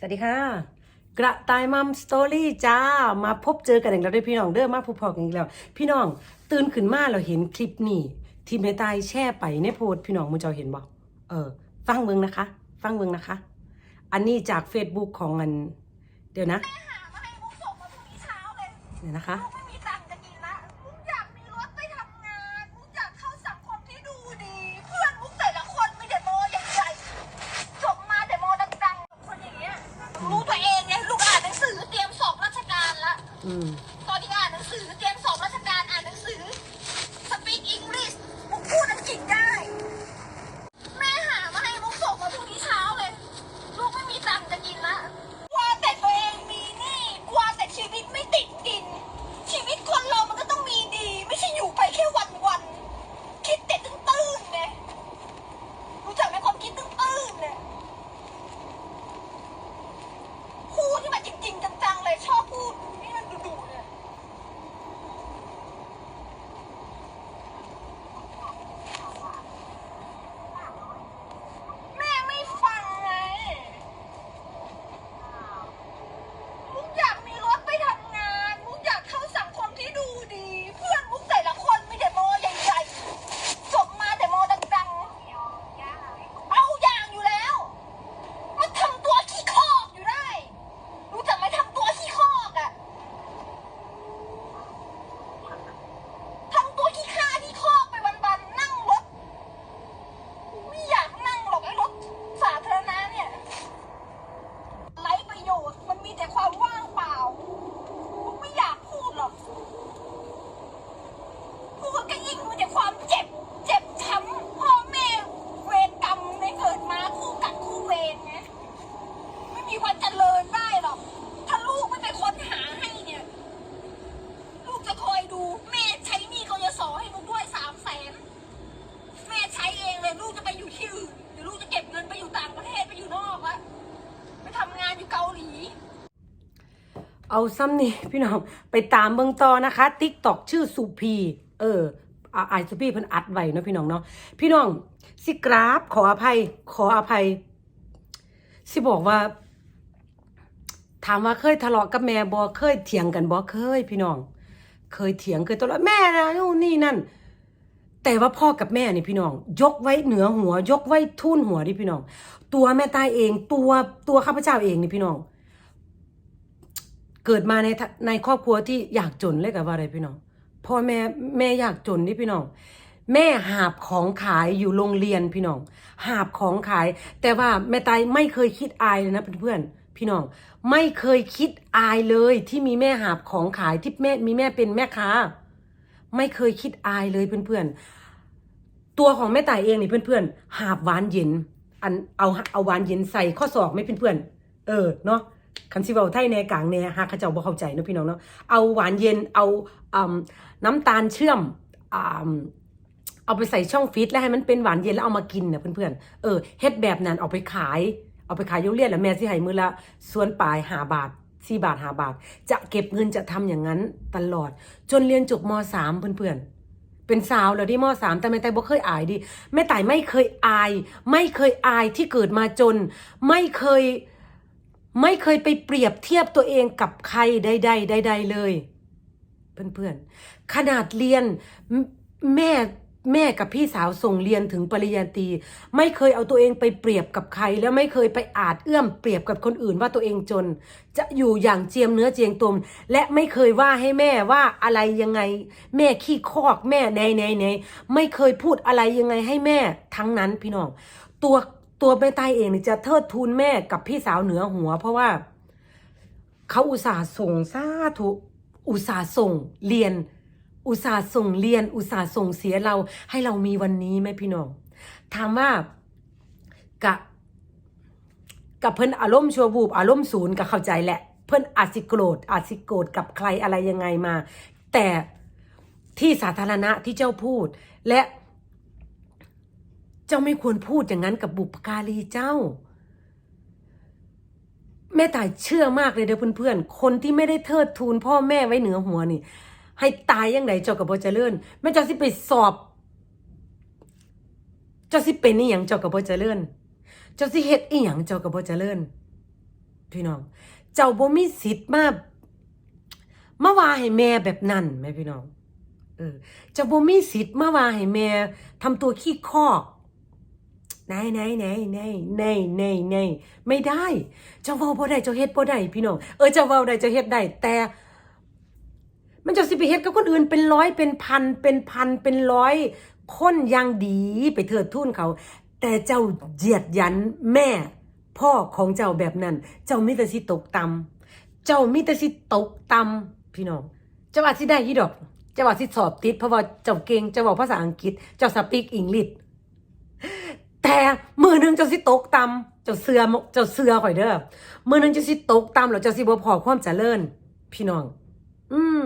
สวัสดีค่ะ กระต่ายมัมสตอรี่จ้า มาพบเจอกันอีกแล้วเด้วยพี่น้องเด้อมาพบพอกันอีกแล้ว พี่น้องตื่นขึ้นมาเราเห็นคลิปนี้ที่แม่ตายแช่ไปในโพสต์พี่น้องมูเจ้าเห็นบ่เออ ฟังเบิ่งนะคะ ฟังเบิ่งนะคะ อันนี้จาก Facebook ของอัน เดี๋ยวนะหามาให้มุกส่งมาพรุ่งนี้เช้าเลยเดี๋ยวนะคะมุกไม่มีตังค์จะกินละมุกอยากมีรถไปทำงาน มุกอยากเข้าสังคมที่ดูดี เพื่อนมุกแต่ละคนมีแต่โมใหญ่ๆจบมาแต่โมดังๆ คนอย่างเงี้ย รู้ตัวเองไงลูกอ่านหนังสือเตรียมสอบราชการ ละ อืม ตอนนี้อ่านหนังสือเตรียมสอบราชการอ่านหนังสือ สปีกอังกฤษมุกพูดอังกฤษได้ แม่หามาให้มุกส่งมาพรุ่งนี้เช้าเลย ลูกไม่มีตังค์จะกินละกลัว่าแต่ตัวเองมีหนี่กลัว่าแต่ชีวิตไม่ติดดิน ชีวิตคนเรามันก็ต้องมีดี ไม่ใช่อยู่ไปแค่วันวันๆคิดแต่ตื้นๆเนี่ยรู้จักไหมคนคิดตื้นๆเนี่ยพูดที่มันจริง ๆ จังๆเลยชอบพูดนี่มันดุๆเนี่ย แม่ไม่ฟังไง มุกอยากมีรถไปทำงาน มุกอยากเข้าสังคมที่ดูดี เพื่อนมุกแต่ละคนมีแต่โมใหญ่ๆจบมาแต่โมดังๆ เอาอย่างอยู่แล้ว มันทำตัวขี้คอกอยู่ได้ รู้จักไหมทำตัวขี้คอกอะทำตัวขี้ข้าขี้คอกไปวันๆนั่งรถ ไม่อยากนั่งหรอกไอ้รถสาธารณะเนี่ยไร้ประโยชน์ มันมีแต่ความว่างเปล่าผมไม่อยากพูดหรอก พูดก็ยิ่งมีแต่ความเจ็บ เจ็บช้ำพ่อแม่เวรกรรมในเกิดมาคู่กัดคู่เวรไงไม่มีวันเจริญได้หรอก ถ้าลูกไม่เป็นคนหาให้เนี่ย ลูกจะคอยดู แม่ใช้หนี้กยศให้ลูกด้วยสามแสน แม่ใช้เองเลยลูกจะไปอยู่ที่อื่นหรือลูกจะเก็บเงินไปอยู่ต่างประเทศไปอยู่นอกละไปทำงานอยู่เกาหลี เอาซ้ำนี่พี่น้องไปตามเบิ่งต่อนะคะติ๊กตอกชื่อสุพี เอออาไอสุพีเพิ่นอัดไว้เนาะพี่น้องเนาะพี่น้องสิกราบขออภัย ขออภัย สิบอกว่า ถามว่าเคยทะเลาะกับแม่บ่เคยเถียงกันบ่เคย พี่น้อง เคยเถียงเคยทะเลาะแม่นะนู่นนี่นั่น แต่ว่าพ่อกับแม่นี่พี่น้อง ยกไว้เหนือหัว ยกไว้ทุ่นหัวดิพี่น้อง ตัวแม่ตายเอง ตัวตัวข้าพเจ้าเองนี่พี่น้อง เกิดมาในในครอบครัวที่อยากจนเลยกับว่าอะไรพี่น้องพ่อแม่แม่อยากจนนี่พี่น้องแม่หาบของขายอยู่โรงเรียนพี่น้องหาบของขาย แต่ว่าแม่ตายไม่เคยคิดอายเลยนะเพื่อนๆพี่น้องไม่เคยคิดอายเลยที่มีแม่หาบของขายที่แม่มีแม่เป็นแม่ค้า ไม่เคยคิดอายเลยเพื่อนๆตัวของแม่ตายเองนี่เพื่อนๆหาบหวานเย็นอันเอาเอาหวานเย็นใส่ข้อศอกไหม่เพื่อนๆเออเนาะ คันซิเวาไทยแนกลางแนหาเขาเจ้าบ่เข้าใจเนาะพี่น้องเนาะเอาหวานเย็นเอาน้ำตาลเชื่อมเอาไปใส่ช่องฟีดแล้วให้มันเป็นหวานเย็นแล้วเอามากินนะเพื่อนๆเออเฮ็ดแบบนั้นเอาไปขาย เอาไปขายโรงเรียนแล้วแม่สิให้มือละส่วนปลายหาบาทสี่บาทหาบาท จะเก็บเงินจะทำอย่างนั้นตลอด จนเรียนจบมสามเพื่อนๆเป็นสาวแล้วที่มสามแต่แม่ไต่บ่เคยอายดิแม่ไต่ไม่เคยอาย ไม่เคยอายที่เกิดมาจน ไม่เคย ไม่เคยไปเปรียบเทียบตัวเองกับใครใดๆใดๆเลย เพื่อนๆ ขนาดเรียนแม่แม่กับพี่สาวส่งเรียนถึงปริญญาตรีไม่เคยเอาตัวเองไปเปรียบกับใคร แล้วไม่เคยไปอาจเอื้อมเปรียบกับคนอื่นว่าตัวเองจน จะอยู่อย่างเจียมเนื้อเจียงตม และไม่เคยว่าให้แม่ว่าอะไรยังไง แม่ขี้คอกแม่ไหนไหนไหนไม่เคยพูดอะไรยังไงให้แม่ทั้งนั้นพี่น้องตัว ตัวแม่ใต้เองนี่จะเทิดทูนแม่กับพี่สาวเหนือหัว เพราะว่าเขาอุตส่าห์ส่งสาธุอุตส่าห์ส่งเรียน อุตส่าห์ส่งเรียน อุตส่าห์ส่งเสียเราให้เรามีวันนี้ไหมพี่น้องถามว่ากะกับเพิ่นอารมณ์ชั่ววูบอารมณ์ศูนย์ก็เข้าใจแหละ เพิ่นอาจสิโกรธอาจสิโกรธกับใครอะไรยังไงมา แต่ที่สาธารณะที่เจ้าพูด และ เจ้าไม่ควรพูดอย่างนั้นกับบุพการีเจ้า แม่ตายเชื่อมากเลยเด้อเพื่อนๆ คนที่ไม่ได้เทิดทูนพ่อแม่ไว้เหนือหัวนี่ ให้ตายยังไงเจ้ากับบ่เจริญแม่เจ้าสิไปสอบ เจ้าสิเป็นอีหยังเจ้ากับบ่เจริญเจ้าสิเฮ็ดอีหยังเจ้ากับบ่เจริญพี่น้อง เจ้าบ่มีสิทธิ์มามาว่าให้แม่แบบนั้นแม่พี่น้อง เออ เจ้าบ่มีสิทธิ์มาว่าให้แม่ทำตัวขี้คอก ไหนไหนไหนไหนไหนไหนไหนไม่ได้ เจ้าเว้าบ่ได้เจ้าเฮ็ดบ่ได้พี่น้องเออเจ้าเว้าได้เจ้าเฮ็ดได้แต่มันจะสิไปเฮ็ดกับคนอื่นเป็นร้อยเป็นพันเป็นพันเป็นร้อยคนยังดีไปเถิดทุนเขา แต่เจ้าเหยียดยันแม่ พ่อของเจ้าแบบนั้น เจ้ามิต่สิตกต่ำเจ้ามิต่สิตกต่ำพี่น้องเจ้าว่าสิได้ยี่ดอกเจ้าว่าสิสอบติดเพราะว่าเจ้าเก่งเจ้าบอกภาษาอังกฤษ เจ้าสปีกอังกฤษ แต่มือหนึงเจ้าสิตกต่ำเจ้าเสือเจ้าเสือข่อยเด้อมือหนึงเจ้าสิตกต่ำแล้วเจ้าสิบ่พอความเจริญพี่น้อง อืม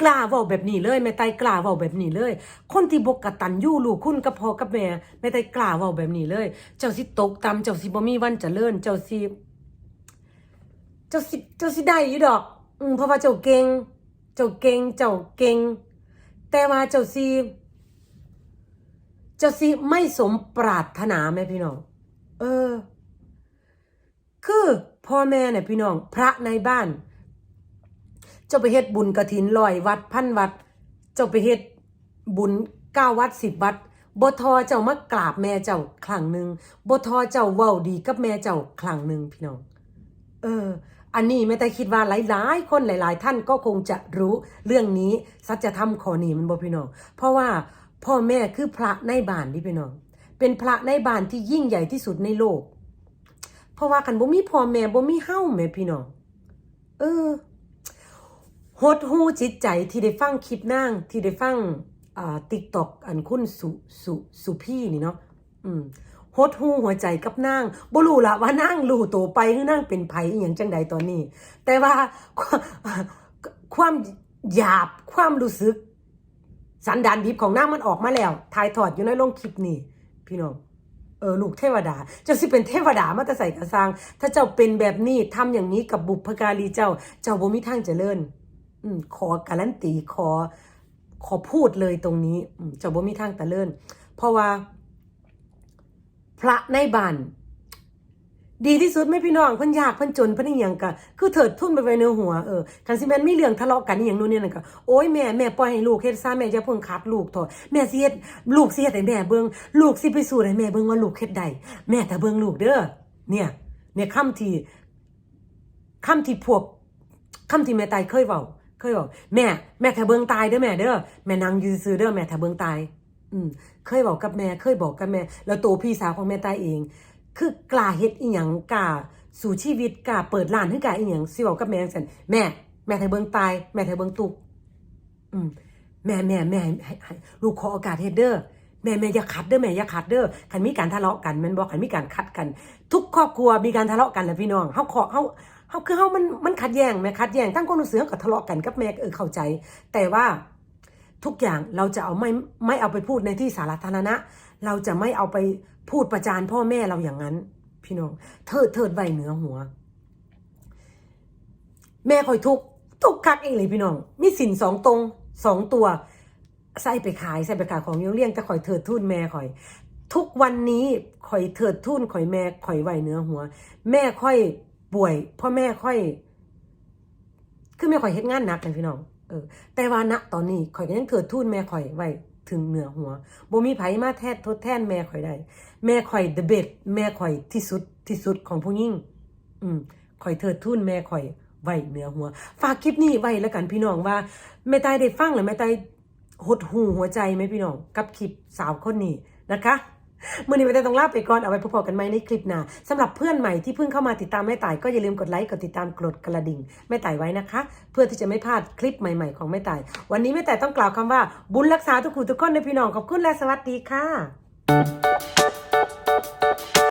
กล้าเว้าแบบนี้เลยแม่ไตกล้าเว้าแบบนี้เลย คนที่บกกตันยู่ลูกคุณกับพ่อกับแม่แม่ไตกล้าเว้าแบบนี้เลย เจ้าสิตกต่ำเจ้าสิบ่มีวันเจริญ เจ้าสิเจ้าสิเจ้าสิได้อยู่ดอก อืมเพราะว่าเจ้าเก่งเจ้าเก่งเจ้าเก่งแต่ว่าเจ้าสิ จ้าสิไม่สมปรารถนาแม่พี่น้อง เออ คือพ่อแม่เนี่ยพี่น้อง พระในบ้าน เจ้าไปเฮ็ดบุญกระถินลอยวัดพันวัด เจ้าไปเฮ็ดบุญเก้าวัดสิบวัดบทอเจ้ามากราบแม่เจ้าครั้งหนึ่งบทอเจ้าเว้าดีกับแม่เจ้าครั้งหนึ่งพี่น้อง เออ อันนี้แม่แต่คิดว่าหลายๆ คนหลาย ๆ ท่านก็คงจะรู้เรื่องนี้สัจธรรมข้อนี้มันบ่พี่น้อง เพราะว่า พ่อแม่คือพระในบ้านนี่พี่น้อง เป็นพระในบ้านที่ยิ่งใหญ่ที่สุดในโลก เพราะว่าคันบ่มีพ่อแม่บ่มีเฮ้าแม่พี่น้อง เออหดหูจิตใจที่ได้ฟังคลิปนาง ที่ได้ฟังอ่าติ๊กตอกอันคุณสุสุสุพี่นี่เนาะอืมหดหูหัวใจกับนางบ่รู้ละว่านางรู้ตัวไปหรือนางเป็นไผอหย่างจังใดตอนนี้ แต่ว่าความหยาบความรู้สึก สันดานดิบของนางมันออกมาแล้วถ่ายทอดอยู่ในโรงคลิปนี่พี่น้องเออลูกเทวดา เจ้าสิเป็นเทวดามาแต่ใส่กระซังถ้าเจ้าเป็นแบบนี้ทำอย่างนี้กับบุพการีเจ้า เจ้าบ่มีทางเจริญ อืมขอการันตีขอ ขอพูดเลยตรงนี้เจ้าบ่มีทางเจริญเพราะว่า พระในบ้าน ดีที่สุดไม่พี่น้องเพิ่นยากเพิ่นจนเพิ่นอีหยังก็คือเถิดทุ่นไปไว้ในหัวเออคันสิแม่นมีเรื่องทะเลาะกันอีหยังนู่นนี่นั่นก็โอ้ยแม่แม่ปล่อยให้ลูกเฮ็ดซะแม่จะเพิ่งคัดลูกเถอะแม่สิเฮ็ดลูกสิเฮ็ดให้แม่เบิ่งลูกสิไปสู่ให้แม่เบิ่งว่าลูกเฮ็ดได้แม่ถ้าเบิ่งลูกเด้อเนี่ย เนี่ยคำที่คำที่พวกคำที่แม่ตายเคยเว้าเคยเว้าแม่แม่ถ้าเบิ่งตายเด้อแม่เด้อแม่นั่งยืนซื่อเด้อแม่ถ้าเบิ่งตาย อืมเคยบอกกับแม่เคยบอกกับแม่ แล้วตัวพี่สาวของแม่ตายเอง คือกล้าเฮ็ดอีหยังกล้าสู่ชีวิตกล้าเปิดร้านให้กล้าอีหยังสิบอกกับแม่จังซั่นแม่ แม่ไทยเบิ่งตาย แม่ไทยเบิ่งตุกอืมแม่แม่แม่ให้ให้ลูกขอโอกาสเฮ็ดเด้อแม่แม่อย่าขัดเด้อแม่อย่าขัดเด้อคันมีการทะเลาะกันแม่นบ่คันมีการขัดกัน ทุกครอบครัวมีการทะเลาะกันแหละพี่น้องเฮาขอเฮาเฮาคือเฮามันมันขัดแย้งแม่ขัดแย้งทั้งคนรู้สึกก็ทะเลาะกันกับแม่เออเข้าใจ แต่ว่าทุกอย่างเราจะเอาไม่ไม่เอาไปพูดในที่สาธารณะ เราจะไม่เอาไป พูดประจานพ่อแม่เราอย่างนั้น พี่น้อง เทิดเทิดไว้เหนือหัว แม่คอยทุกทุกคักเองเลยพี่น้อง มีสินสองตรงสองตัวใส่ไปขายใส่ไปขายของเลี้ยงเลี้ยงแต่คอยเถิดทุนแม่คอย ทุกวันนี้คอยเถิดทุนคอยแม่คอยไหวเนื้อหัว แม่ค่อยป่วยพ่อแม่ค่อยคือแม่คอยเฮ็ดงานหนักเลยพี่น้องเออแต่ว่าณตอนนี้ข่อยก็ยังเถิดทุนแม่ข่อยไว้ ถึงเหนือหัวบ่มีไผมาแทนทดแทนแม่ข่อยได้ แม่ข่อย the best แม่ข่อยที่สุดที่สุดของผู้หญิงอืมข่อยเถิดทุนแม่ข่อยไว้เหนือหัว ฝากคลิปนี้ไว้แล้วกันพี่น้องว่าแม่ตายได้ฟังหรือแม่ตายหดหูหัวใจไหมพี่น้อง กับคลิปสาวคนนี้นะคะ มื่อนี้ไม่ได้ต้องลาไปก่อนเอาไว้พบกันใหม่ในคลิปหน้าสำหรับเพื่อนใหม่ที่เพิ่งเข้ามาติดตามแม่ต่ายก็อย่าลืมกดไลค์กดติดตามกดกระดิ่งแม่ต่ายไว้นะคะ เพื่อที่จะไม่พลาดคลิปใหม่ ๆ ของแม่ต่าย วันนี้แม่ต่ายต้องกล่าวคำว่า บุญรักษาทุกคู่ทุกคนในพี่น้องขอบคุณและสวัสดีค่ะ